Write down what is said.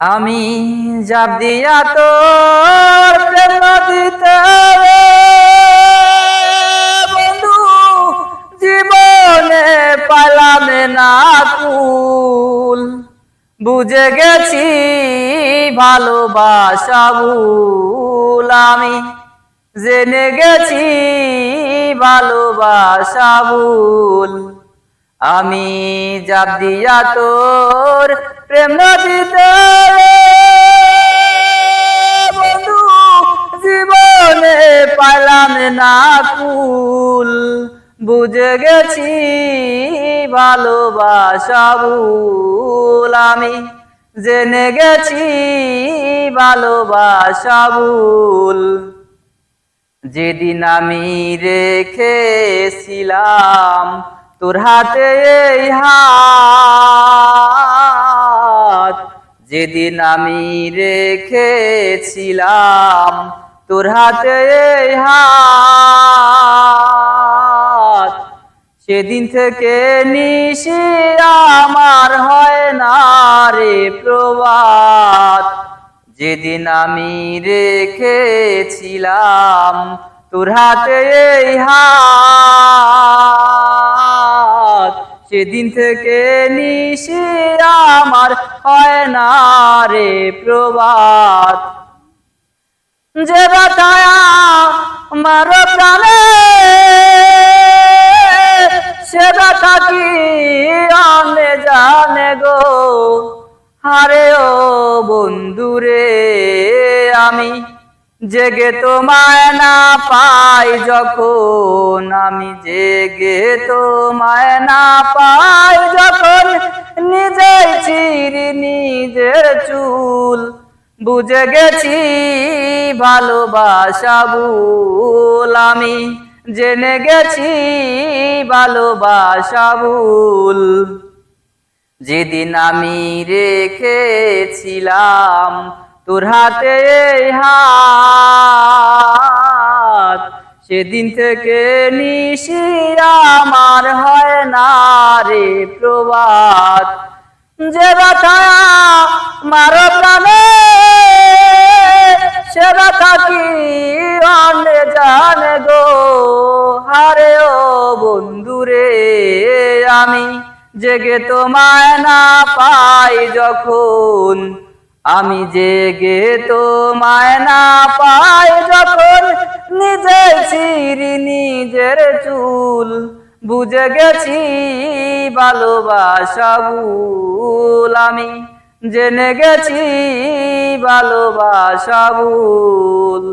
আমি যাব দিয়া প্রেম নদীতে বন্ধু, জীবনে পালাম না কুল বুঝে গেছি ভালোবাসা ভুল। আমি জেনে গেছি ভালোবাসা ভুল। আমি যাব দিয়া তোর প্রেম নদীতে কুল বুঝে গেছি ভালোবাসা ভুল আমি। জেনে গেছি ভালোবাসা ভুল। যেদিন আমি রেখেছিলাম তোর হাতে এই হাত, যেদিন আমি রেখেছিলাম তোর হাতে হাত। সেদিন থেকে নিশি আমার হয় না রে প্রবাদ যেদিন আমি রেখেছিলাম তোর হাতে হাত, সেদিন থেকে নিশি আমার হয় না রে প্রবাদ যে বাতায়া মার প্রাণে, সে ব্যথা কি আনে জানে গো? হারে ও বন্ধুরে, আমি জেগে তোমায় না পাই, যখন আমি জেগে তোমায় না পাই, যখন নিজেই চিরি নিজের চুল, বুঝে গেছি ভালোবাসা ভুল আমি। জেনে গেছি ভালোবাসা ভুল। যেদিন আমি রেখেছিলাম তোর হাতে হাত, সেদিন থেকে নিশি আমার হয় না রে প্রবাদ যে ব্যথা আমি জেগে তোমায় না পাই যখন। আমি জেগে তোমায় না পাই যখন। নিজে ছিরি নিজের চুল বুঝে গেছি ভালোবাসা ভুল। আমি জেনে গেছি ভালোবাসা ভুল।